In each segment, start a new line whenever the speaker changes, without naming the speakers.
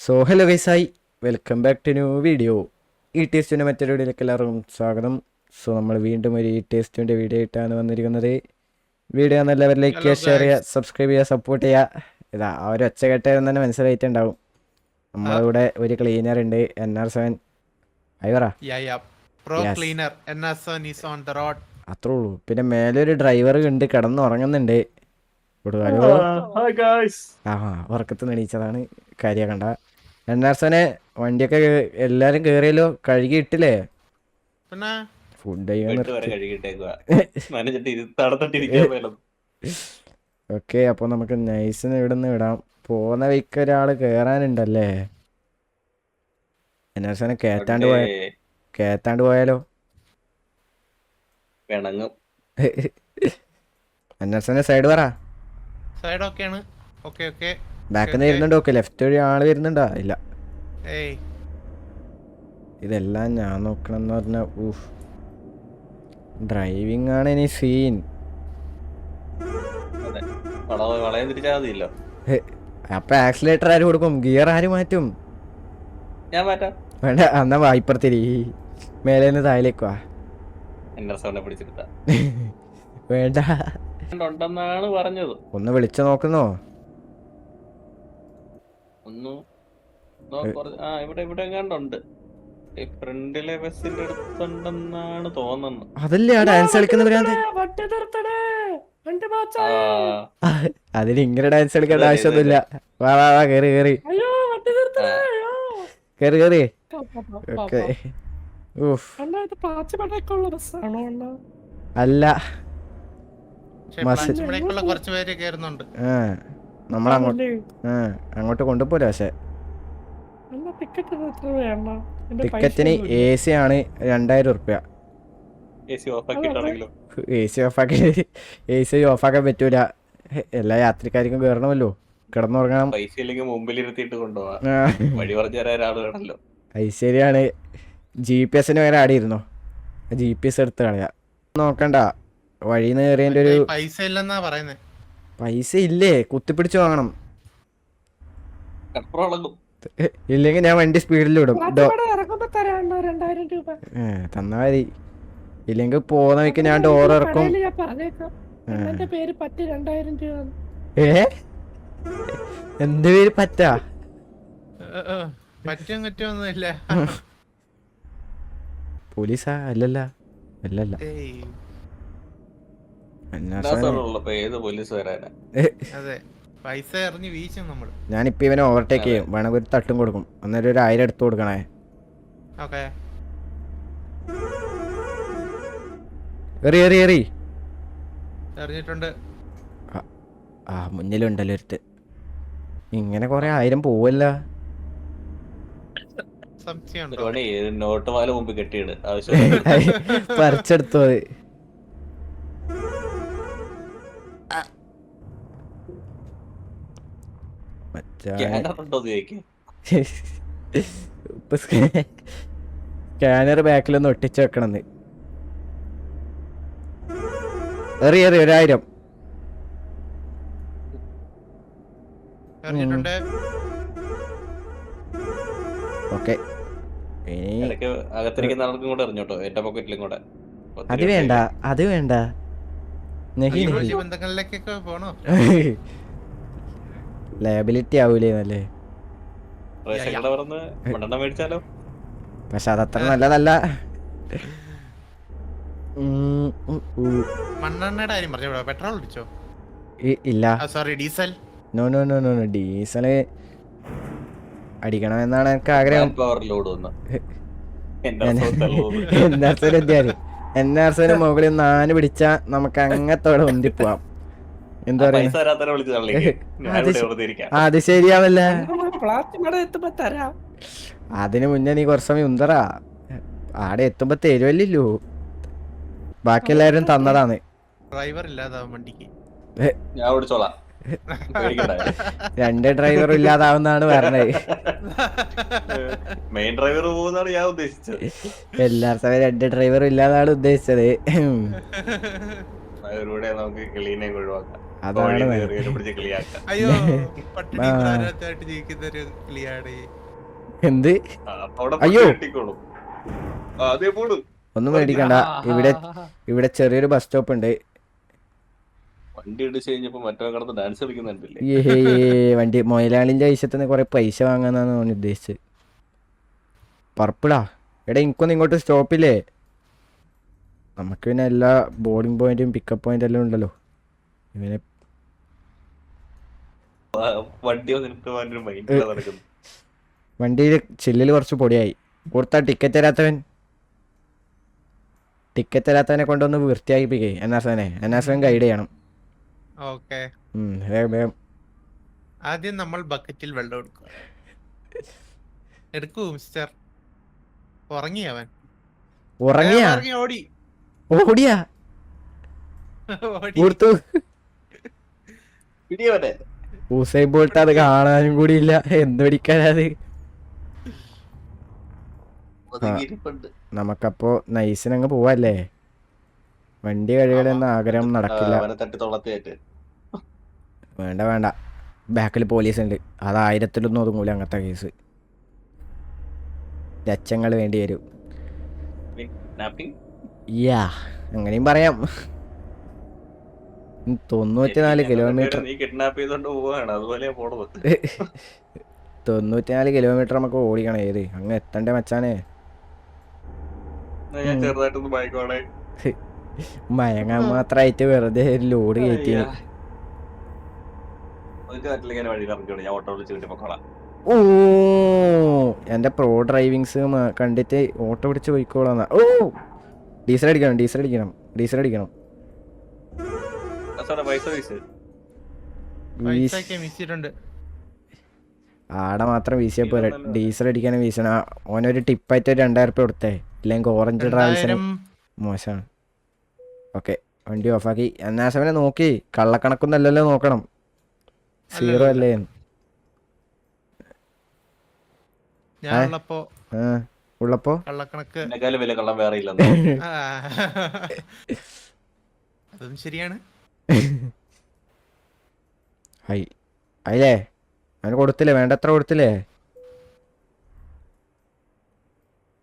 So hello ഗൈസായി welcome back to new video ഈ ടേസ്റ്റിന്റെ മറ്റൊരു വീഡിയോയിലേക്ക് എല്ലാവർക്കും സ്വാഗതം. സോ നമ്മൾ വീണ്ടും ഒരു ഈ ടേസ്റ്റിന്റെ വീഡിയോ ആയിട്ടാണ് വന്നിരിക്കുന്നത്. വീഡിയോ ലൈക്ക് ചെയ്യുക ഷെയർ ചെയ്യുക. സബ്സ്ക്രൈബ് ചെയ്യുക സപ്പോർട്ട് ചെയ്യുക. ഇതാ ആ ഒരു ഒച്ച കെട്ടായിരുന്നു തന്നെ മനസ്സിലായിട്ടുണ്ടാവും. നമ്മളിവിടെ ഒരു ക്ലീനർ ഉണ്ട് എൻ ആർ സെവൻ അയ്യറ
Yeah, yeah. Pro cleaner NS1 is on the road.
അത്രേ ഉള്ളൂ. പിന്നെ മേലെ ഒരു ഡ്രൈവർ ഉണ്ട് കിടന്നുറങ്ങുന്നുണ്ട് ആ ഉറക്കത്ത് നെണീച്ചതാണ് കാര്യം കണ്ട. എന്നാർസനെ വണ്ടിയൊക്കെ എല്ലാരും കേറിയല്ലോ കഴുകി ഇട്ടില്ലേ
പിന്നെ
ഫുഡ് ഓക്കെ അപ്പൊ നമുക്ക് നൈസിന് ഇവിടെ നിന്ന് വിടാം. പോന്ന വഴിക്ക് ഒരാൾ കേറാനുണ്ടല്ലേ? എന്നാർസനെ കേറ്റാണ്ട് പോയ കേറ്റാണ്ട് പോയാലോ? എന്നാർസനെ സൈഡ് പറ.
സൈഡ് ഓക്കെയാണ് ഓക്കെ ഓക്കെ.
ബാക്കിൽ നിന്ന് വരുന്നുണ്ടോ. ഓക്കെ ലെഫ്റ്റ് വഴി ആൾ വരുന്നുണ്ടോ. ഇല്ല.
ഏയ്.
ഇതെല്ലാം ഞാൻ നോക്കണം എന്ന് പറഞ്ഞ ഊഫ് ഡ്രൈവിംഗ് ആണ് ഇനി സീൻ അപ്പൊ ആക്സിലേറ്റർ ആര് കൊടുക്കും? ഗിയർ ആര് മാറ്റും?
ഞാൻ മാറ്റാം.
വേണ്ട എന്നാ വായ്പത്തിരി മേലേന്ന് നിന്ന് വാ.
എന്നെ സൗണ്ട് പിടിച്ചെടുത്ത
വേണ്ട.
ഉണ്ടെന്നാണ് പറഞ്ഞത്.
ഒന്ന് വിളിച്ചു നോക്കുന്നോ?
ഒന്ന് നോ- കുറ- ആ ഇവിടെ ഇവിടെ എങ്ങാണ്ടുണ്ട് ഈ ഫ്രണ്ടിലെ ബസ്സിന്റെ അടുത്തുണ്ടെന്നാണ് തോന്നുന്നത്
അതല്ലേ ആ ഡാൻസ് അതിന് ഇങ്ങനെ ഡാൻസ് കളിക്കേണ്ട ആവശ്യമൊന്നുമില്ല. വാ വാ വാ കേറി കേറി. കേറി കേറി. ഓക്കെ. അല്ല.
കുറച്ച് പേര് കയറുന്നുണ്ട്
ആ നമ്മളങ്ങോട്ട് ആ അങ്ങോട്ട് കൊണ്ടുപോല പക്ഷെ ടിക്കറ്റിന് എ സി ആണ് രണ്ടായിരം ഉറുപ്യ എ സി ഓഫാക്കി എ സി ഓഫാക്കാൻ പറ്റൂല. എല്ലാ യാത്രക്കാർക്കും കയറണമല്ലോ കിടന്നുറങ്ങണം.
പൈസ ഇല്ലെങ്കിൽ മുമ്പിലിരുത്തിയിട്ട് കൊണ്ടുപോവാ.
ആ,
വഴി പറഞ്ഞു തരാൻ ഒരാൾ വേണമല്ലോ.
അത് ശരിയാണ്. ജി പി എസിന് വേറെ ആടിയിരുന്നോ ജി പി എസ് എടുത്ത് കളയാ. നോക്കണ്ട. വഴിന്ന് കയറിയതിന്റെ ഒരു
പൈസ ഇല്ലെന്നാ പറയുന്നേ.
പൈസ ഇല്ലേ? കുത്തിപ്പിടിച്ച് വാങ്ങണം. ഇല്ലെങ്കിൽ ഞാൻ വണ്ടി സ്പീഡിൽ വിടും തന്നാ മതി. ഇല്ലെങ്കിൽ പോകുന്ന വഴിക്ക് ഞാൻ ഡോർ ഇറക്കും.
കടയിൽ ഞാൻ പറഞ്ഞേക്കാം.
ആ.
പേര് പറ്റി രണ്ടായിരം രൂപ.
ഏ? എന്ത് പേര് പറ്റാ? പോലീസാ? അല്ലല്ല. അല്ലല്ല
ഏയ്
അന്നാസാണ്.
ഉള്ളപ്പോ ഏത് പോലീസ് വരാനാ
അതെ പൈസ എറിഞ്ഞ് വീശും നമ്മൾ.
ഞാനിപ്പോ ഇവനെ ഓവർടേക്ക് ചെയ്യും. വേണമെങ്കിൽ ഒരു തട്ടും കൊടുക്കും. അന്നേരം ഒരു ആയിരം എടുത്തു കൊടുക്കണേ.
ഓക്കെ.
എറി എറി എറി.
എറിഞ്ഞിട്ടുണ്ട്.
ആ മുന്നിലുണ്ടല്ലോ ഒരുത്ത് ഇങ്ങനെ കൊറേ ആയിരം പോവല്ല. പറിച്ചെടുത്തു ഒരു
സ്കാനർ
ബാക്കിലൊന്ന് ഒട്ടിച്ച് വെക്കണം എറി എറി ഒരായിരം ഓക്കെ ഇനി
ഇടയ്ക്ക് അകത്തിരിക്കുന്ന ആൾക്കും കൂടെ എറിഞ്ഞോട്ടോ എന്റെ പോക്കറ്റിലും കൂടെ
അത് വേണ്ട അത് വേണ്ട
ബന്ധങ്ങളിലേക്കൊക്കെ പോണോ
ലയബിലിറ്റി ആവൂലേ നല്ലേ
റേഷൻ കട പറഞ്ഞ് മണ്ണെണ്ണ മേടിച്ചാലോ
പക്ഷെ അതത്ര നല്ലതല്ല ഉം, ഉം, ഉം.
മണ്ണെണ്ണയുടെ കാര്യം പറഞ്ഞു പെട്രോൾ അടിച്ചോ
ഇല്ല
sorry diesel
no no no no no അടിക്കണമെന്നാണ് എനിക്ക് ആഗ്രഹം എൻ- ആർ മുകളിൽ നാല് പിടിച്ച നമുക്ക് അങ്ങത്തോടെ ഒന്തിപ്പോവാം എന്താ പറയാ അത് ശരിയാവല്ല? അതിന് മുന്നേ നീ കുറച്ച് സമയം ഉന്തറാ. ആടെ എത്തുമ്പോ തരുവല്ലോ ബാക്കി എല്ലാരും തന്നതാണ്.
ഡ്രൈവർ ഇല്ലാതാവും വണ്ടിക്ക്.
ഞാൻ ഓടിച്ചോളാം
രണ്ട് ഡ്രൈവറും ഇല്ലാതാവുന്നാണ് പറഞ്ഞത്.
മെയിൻ ഡ്രൈവർ പോകുന്നതാണ് ഞാൻ ഉദ്ദേശിച്ചത്.
എല്ലായിടത്തും രണ്ട് ഡ്രൈവറും ഇല്ലാതാണ് ഉദ്ദേശിച്ചത്.
നമുക്ക് ക്ലീനെ ഒഴിവാക്കാം.
അതാണ് എന്ത്? അയ്യോ. ഒന്നും മേടിക്കണ്ട ഇവിടെ ഇവിടെ ചെറിയൊരു ബസ് സ്റ്റോപ്പ് ഉണ്ട്.
വണ്ടി ഇടിച്ച് കഴിഞ്ഞപ്പോ മറ്റവൻ കിടന്ന് ഡാൻസ് കളിക്കുന്നുണ്ടല്ലേ
ഏ വണ്ടി മൊയലാളിന്റെ ഐശ്യത്തിന് കുറെ പൈസ വാങ്ങാന്നാണ് ഓൻ ഉദ്ദേശിച്ചത്. പറപ്പിടാ എടാ എനിക്കൊന്നും ഇങ്ങോട്ട് സ്റ്റോപ്പില്ലേ നമുക്ക് പിന്നെ എല്ലാ ബോർഡിംഗ് പോയിന്റും പിക്കപ്പ് പോയിന്റ് എല്ലാം ഉണ്ടല്ലോ. ഇവനെ
വണ്ടി വന്നിട്ട്
വണ്ടിയിൽ ചില്ലിൽ കുറച്ച് പൊടിയായി. കൊടുത്ത ടിക്കറ്റ് തരാത്തവൻ. ടിക്കറ്റ് തരാത്തവനെ കൊണ്ടൊന്ന് വൃത്തിയാക്കിപ്പിക്കേ എന്നാസനെ എന്നാസവൻ ഗൈഡ് ചെയ്യണം.
ഓക്കെ. ആദ്യം നമ്മൾ ബക്കറ്റിൽ വെള്ളം എടുക്കും. എടുക്കൂ മിസ്റ്റർ ഉറങ്ങി അവൻ?
ഉറങ്ങിയാ?
ഓടി.
ഓടിയാ?
ഓടി.
ഊസൈൻ ബോൾട്ട് അത് കാണാനും കൂടി ഇല്ല. എന്ത് പിടിക്കാനത്. നമുക്കപ്പോ നൈസിനങ്ങ് പോവല്ലേ? വണ്ടി കഴുകലെന്ന ആഗ്രഹം നടക്കില്ല. വേണ്ട വേണ്ട. ബാക്കിൽ പോലീസ് ഉണ്ട് അത് ആയിരത്തിലൊന്നും ഒതുങ്ങൂല അങ്ങനത്തെ കേസ്. ലക്ഷങ്ങൾ വേണ്ടി വരും. യാ അങ്ങനെയും പറയാം. തൊണ്ണൂറ്റിനാല് കിലോമീറ്റർ
നീ കിഡ്നാപ്പ് ചെയ്തോണ്ട് പോവാണ്. അതുപോലെ പോണത്
തൊണ്ണൂറ്റിനാല് കിലോമീറ്റർ നമുക്ക് ഓടിക്കണം ഏത്? അങ്ങ് എത്തണ്ടേ മച്ചാനെ?
ഞാൻ ചെറുതായിട്ടൊന്ന് ബൈക്കോടെ
മയങ്ങാൻ മാത്രായിട്ട് വെറുതെ ലോഡ് കയറ്റി ഓ എന്റെ പ്രോ ഡ്രൈവിങ്സ് കണ്ടിട്ട് ഓട്ടോ പിടിച്ച് പോയിക്കോളാം ഓ ഡീസൽ അടിക്കണം ഡീസൽ അടിക്കണം ഡീസൽ അടിക്കണം.
പൈസ
ആടെ മാത്രം വീശിയ
പോലെ.
ഡീസൽ അടിക്കാനും വീശണ. ഓനൊരു ടിപ്പായിട്ട് ഒരു രണ്ടായിരം റുപ്യ കൊടുത്തേ. ഇല്ലെങ്കിൽ ഓറഞ്ച്
ട്രാവൽസിന്
മോശമാണ്. ഓക്കെ വണ്ടി ഓഫാക്കി. എന്നാ സമയം നോക്കി. കള്ളക്കണക്കൊന്നല്ലല്ലോ നോക്കണം. സീറോ അല്ലേ? ഉള്ളപ്പോ
കള്ളക്കണക്ക്.
കള്ളം വേറെ ഇല്ലെന്ന്
ആ. അതും ശരിയാണ്.
ഹൈ അയില്ലേ അവന് കൊടുത്തില്ലേ വേണ്ടത്ര കൊടുത്തില്ലേ?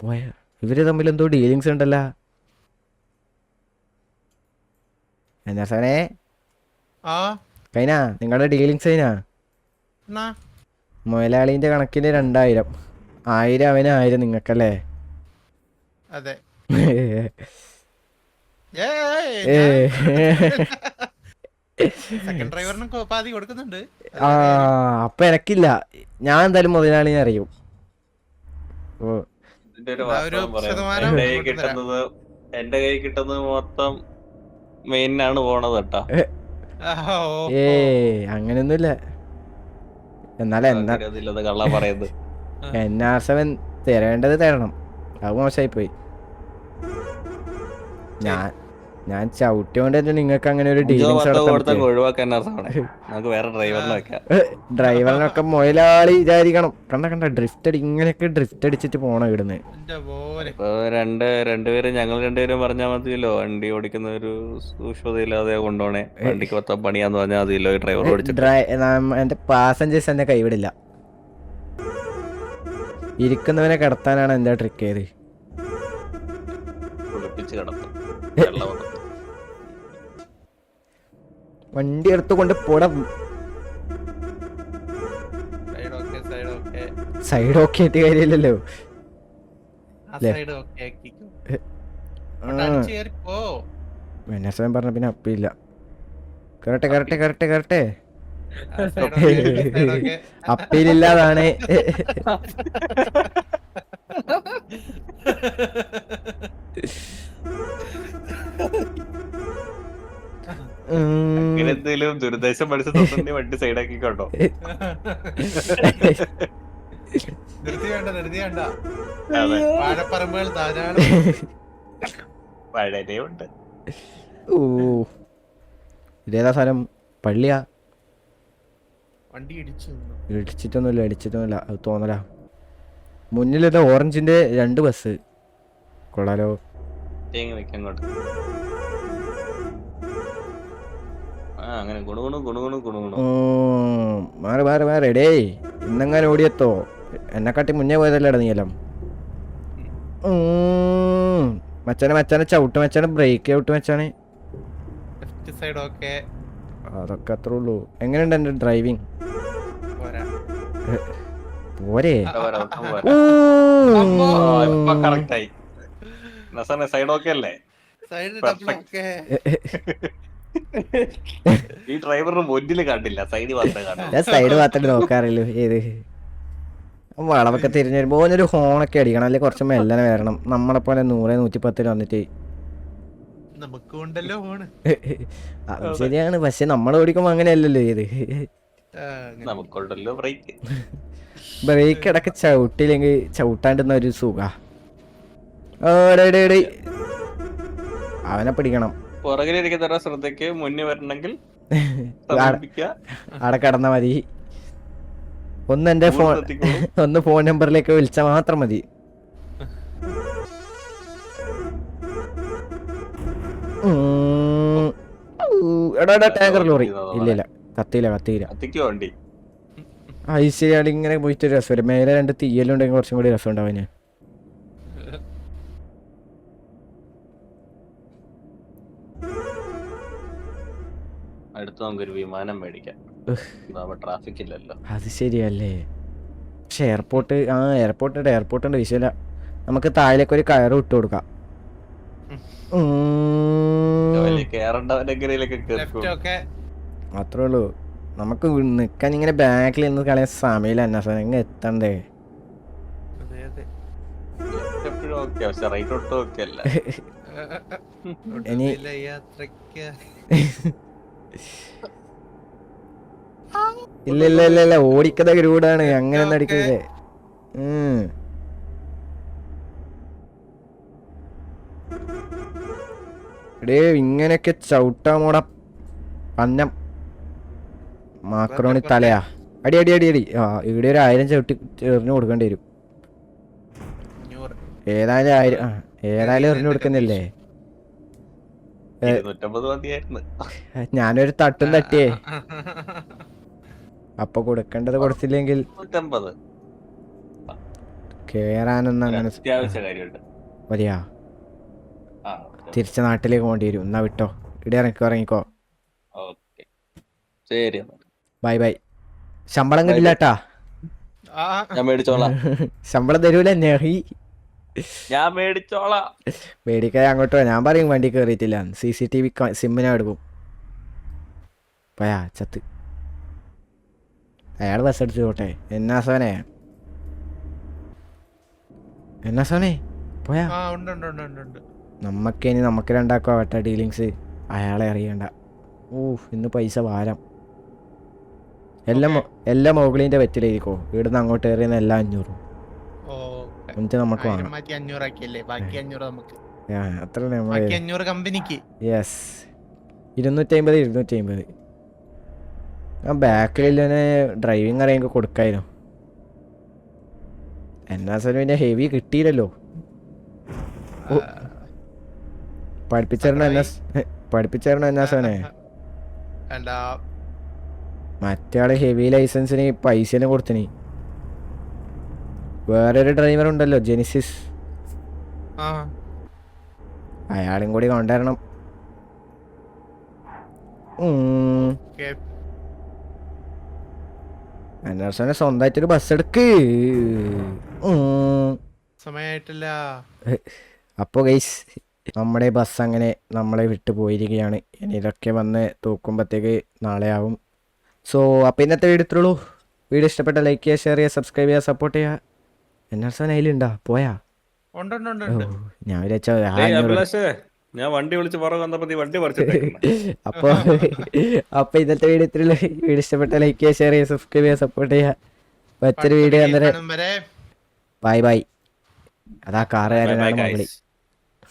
പോയ ഇവർ തമ്മിൽ എന്തോ ഡീലിങ്സ് ഉണ്ടല്ലോ. എന്നാ സാറേ? കൈനാ നിങ്ങളുടെ ഡീലിങ്സ്
എന്നാ?
മുതലാളിന്റെ കണക്കിന് രണ്ടായിരം. ആയിരം അവന് ആയിരം നിങ്ങൾക്കല്ലേ?
അതെ
ഏ.
സെക്കൻഡ് ഡ്രൈവറിന് പാതി കൊടുക്കുന്നുണ്ട്
ആ അപ്പൊ എനക്കില്ല. ഞാൻ എന്തായാലും അറിയും.
വാസ്തവം പറയാം.
ശതമാനം
എന്റെ കൈ. കിട്ടുന്നത് എന്റെ കൈ കിട്ടുന്നത് മൊത്തം മെയിനാണ് പോണത് കേട്ടാ.
ഏ.
അങ്ങനൊന്നുമില്ല
അങ്ങനെയൊന്നുമില്ല. എന്നാലും എന്നാ
പറയുന്നത്.
എന്നാസവൻ തരേണ്ടത് തരണം. അത് മോശമായി പോയി ഞാൻ ഞാൻ ചവിട്ടിയോണ്ട് തന്നെ നിങ്ങൾക്ക് അങ്ങനെ ഒരു ഡീലിംഗ്
ഒഴിവാക്കാൻ നമുക്ക് വേറെ ഡ്രൈവറിനെ വെക്കാം.
ഡ്രൈവറിനൊക്കെ മുതലാളി വിചാരിക്കണം. കണ്ട കണ്ട ഡ്രിഫ്റ്റ് അടി ഇങ്ങനെയൊക്കെ ഡ്രിഫ്റ്റ് അടിച്ചിട്ട് പോണ
ഇപ്പൊ രണ്ട് രണ്ടുപേരും ഞങ്ങൾ രണ്ടുപേരും പറഞ്ഞാൽ മതിയല്ലോ. വണ്ടി ഓടിക്കുന്ന ഒരു സൂക്ഷ്മതയില്ലാതെ കൊണ്ടുപോണേ വണ്ടിക്ക് പത്ത പണിയാന്ന് പറഞ്ഞാൽ മതിയല്ലോ ഡ്രൈവർ
എന്റെ പാസഞ്ചേഴ്സ് എന്നെ കൈവിടില്ല. ഇരിക്കുന്നവനെ കിടത്താനാണ് എന്റെ ട്രിക്ക് ചെയ്ത്
കൊടുത്ത്.
വണ്ടി എടുത്തുകൊണ്ട് പോടാ.
സൈഡ് ഓക്കെ സൈഡ്
കാര്യമില്ലല്ലോ വെനസ്വൻ പറഞ്ഞ പിന്നെ അപ്പില്ല കറട്ടെ കറട്ടെ കറട്ടെ കറട്ടെ. അപ്പീലില്ലാതാണ്
എന്തെങ്കിലും ദുരുദ്ദേശം പഠിച്ച സ്വന്തം വണ്ടി സൈഡാക്കി കണ്ടോ
നിർത്തി വേണ്ട നിർത്തി വേണ്ട
അതെ.
വാഴപ്പറമ്പുകൾ ധാരാളം.
വളരെ ഉണ്ട്.
ഓ ഇതേതാ സ്ഥലം പള്ളിയാ?
വണ്ടി ഇടിച്ചു
ഇടിച്ചിട്ടൊന്നുമില്ല ഇടിച്ചിട്ടൊന്നുമില്ല. അത് തോന്നലാ. മുന്നിലിത് ഓറഞ്ചിന്റെ രണ്ട് ബസ് കൊള്ളാലോ.
തേങ്ങ വെക്കാം ആ ആ അങ്ങനെ ഗുണുഗുണു ഗുണുഗുണു ഗുണുഗുണു
ഉം, മാറി മാറി മാറി ഡേ ഇന്നെങ്ങനെ ഓടിയെത്തോ. എന്നെക്കാട്ടി മുന്നേ പോയതല്ലേടാ നീയെല്ലാം ഉം, മച്ചാനെ മച്ചാനെ ചവിട്ട് മച്ചാനെ ബ്രേക്ക് ഔട്ട് മച്ചാനെ.
ലെഫ്റ്റ് സൈഡ് ഓക്കെ
അതൊക്കെ അത്രേ ഉള്ളൂ. എങ്ങനെയുണ്ട് എന്റെ ഡ്രൈവിംഗ്
പോരാ
സൈഡ് ഓക്കെ അല്ലേ ഈ ഡ്രൈവറിന് മുന്നിൽ കണ്ടില്ല സൈഡ് മാത്രമേ
ഞാൻ സൈഡ് മാത്രമേ നോക്കാറില്ല ഏത് വളവൊക്കെ തിരിഞ്ഞു വരുമ്പോ ഓനൊരു ഹോണൊക്കെ അടിക്കണം അല്ലെങ്കിൽ കുറച്ച് മെല്ലനെ വരണം നമ്മളെ പോലെ നൂറ് നൂറ്റി പത്തിൽ വന്നിട്ട് ശരിയാണ് പക്ഷെ നമ്മൾ ഓടിക്കുമ്പോ അങ്ങനെയല്ലല്ലോ ഇത്
നമുക്കുണ്ടല്ലോ ബ്രേക്ക്
ബ്രേക്ക് ഇടയ്ക്ക് ചവിട്ടില്ലെങ്കിൽ ചവിട്ടാണ്ടുന്ന ഒരു സുഖ. അവനെ പിടിക്കണം.
പുറകിലിരിക്കുന്ന ശ്രദ്ധയ്ക്ക് മുന്നേ വരണമെങ്കിൽ.
അവിടെ കടന്നാ മതി. ഒന്ന് എന്റെ ഫോൺ ഒന്ന് ഫോൺ നമ്പറിലേക്ക് വിളിച്ചാൽ മാത്രം മതി. എടാ ടാങ്കർ ലോറി. ഇല്ല ഇല്ല. കത്തിയില്ല കത്തിയില്ല.
കത്തിക്കോ വണ്ടി?
ഐസിയാടി ഇങ്ങനെ പോയിട്ട് ഒരു രസം വരും മേലെ രണ്ട് തീയലുണ്ടെങ്കിൽ കുറച്ചും കൂടി രസം ഉണ്ടാവും
അടുത്ത് നമുക്കൊരു വിമാനം മേടിക്കാം. ട്രാഫിക് ഇല്ലല്ലോ.
അത് ശരിയല്ലേ. പക്ഷെ എയർപോർട്ട് ആ എയർപോർട്ട് ഉണ്ട്. എയർപോർട്ട് ഉണ്ട്. വിഷയമില്ല. നമുക്ക് താഴേക്ക് ഒരു കയറ് ഇട്ട് കൊടുക്കാം. അത്രേ ഉള്ളൂ. നമുക്ക് നിൽക്കാൻ ഇങ്ങനെ ബാക്കിൽ നിന്ന് കളയാൻ സമയമില്ല എന്നാ സാർ ഇങ്ങനെ എത്തണ്ടേ? ഇനി- ഇല്ല ഇല്ല ഇല്ല ഇല്ല ഓടിക്കത ഗ്രൂഡാണ്. അങ്ങനെ ഒന്നും. അടിക്കരുത് ഇടേ ഇങ്ങനെയൊക്കെ ചവിട്ടാമോടാ പന്നം മാക്രോണി തലയാ. അടി അടി അടി അടി. ആ ഇവിടെ ഒരു ആയിരം ചവിട്ടി എറിഞ്ഞു കൊടുക്കേണ്ടി വരും. ഏതായാലും ആയിരം ആ ഏതായാലും എറിഞ്ഞു കൊടുക്കുന്നില്ലേ? ഞാനൊരു തട്ടും തട്ടിയേ. അപ്പൊ കൊടുക്കേണ്ടത് കൊടുത്തില്ലെങ്കിൽ കേറാനൊന്നും അങ്ങനെ മതിയാ. തിരിച്ച നാട്ടിലേക്ക് പോകേണ്ടി വരും. എന്നാ വിട്ടോ. ഇവിടെ ഇറങ്ങിക്കോ
ശരി എന്നാ.
Bye bye. ശമ്പളം കിട്ടില്ലാട്ടാ
ആ
ഞാൻ മേടിച്ചോളാം.
ശമ്പളം തരൂല നെഹി.
ഞാൻ മേടിച്ചോളാം.
മേടിക്കാൻ അങ്ങോട്ടോ ഞാൻ പറയും വണ്ടി കേറിയിട്ടില്ല. സി സി ടി വി സിമ്മിനെ എടുക്കും. പയാ ചത്ത്. അയാൾ ബസ് അടിച്ചു പോട്ടെ. എന്നാ സോനെ? എന്നാ സോനെ? പോയാ.
ആ ഇനി ഉണ്ട് ഉണ്ട് ഉണ്ട് ഉണ്ട്.
നമ്മക്കിനി നമുക്ക് രണ്ടാക്കോ വട്ട ഡീലിങ്സ്. അയാളെ അറിയണ്ട. ഊ ഇന്ന് പൈസ ഭാരം. എല്ലാം എല്ലാം മുകളിന്റെ വെറ്റിലായിരിക്കോ. ഇവിടുന്ന് അങ്ങോട്ട് എറിയുന്ന എല്ലാം അഞ്ഞൂറും. എന്നിട്ട് നമുക്ക് വാങ്ങാം. അത്ര യെസ് ഇരുന്നൂറ്റി അമ്പത് ഇരുന്നൂറ്റി അമ്പത് ആ ബാക്കിൽ ഡ്രൈവിംഗ് അറിയാൻ കൊടുക്കായിരുന്നു. എന്നാ സാധനം പിന്നെ ഹെവി കിട്ടിയില്ലല്ലോ. പഠിപ്പിച്ചേരണ പഠിപ്പിച്ചേരണോ എന്നാ പഠിപ്പിച്ചേരണ എന്നാ സാധനെ
വേണ്ട
മറ്റേ ആൾ ഹെവി ലൈസൻസിന് പൈസ കൊടുത്തിനി. വേറൊരു ഡ്രൈവർ ഉണ്ടല്ലോ ജെനിസിസ് അയാളും കൂടി കൊണ്ടുവരണം. അന്നേഴ്സനെ സ്വന്തമായിട്ടൊരു ബസ് എടുക്ക്.
സമയായിട്ടില്ല.
അപ്പോ ഗൈസ് നമ്മുടെ ബസ് അങ്ങനെ നമ്മളെ വിട്ടു പോയിരിക്കുകയാണ്. ഇനി ഇതൊക്കെ വന്ന് തൂക്കുമ്പോഴത്തേക്ക് നാളെ ആവും സോ അപ്പോൾ ഇന്നത്തെ വീഡിയോ ഇത്രയുള്ളൂ വീഡിയോ ഇഷ്ടപ്പെട്ട ലൈക്ക് ചെയ്യുക ഷെയർ ചെയ്യുക സബ്സ്ക്രൈബ് ചെയ്യുക സപ്പോർട്ട് ചെയ്യുക. എന്നർസൻ അതിലുണ്ടാ? പോയാ? ഞാൻ വിചാരിച്ച
ഞാൻ വണ്ടി വിളിച്ച് പുറകെ വന്നപ്പോ നീ വണ്ടി
അപ്പോൾ അപ്പോൾ ഇന്നത്തെ വീഡിയോ ഇത്ര വീഡിയോ ഇഷ്ടപ്പെട്ട ലൈക്ക് ചെയ്യുക ഷെയർ ചെയ്യുക സബ്സ്ക്രൈബ് ചെയ്യുക സപ്പോർട്ട് ചെയ്യുക. മറ്റൊരു വീഡിയോ അന്നേരം
വരെ.
ബൈ ബൈ അതാ കാറുകാരനാണ്
guys.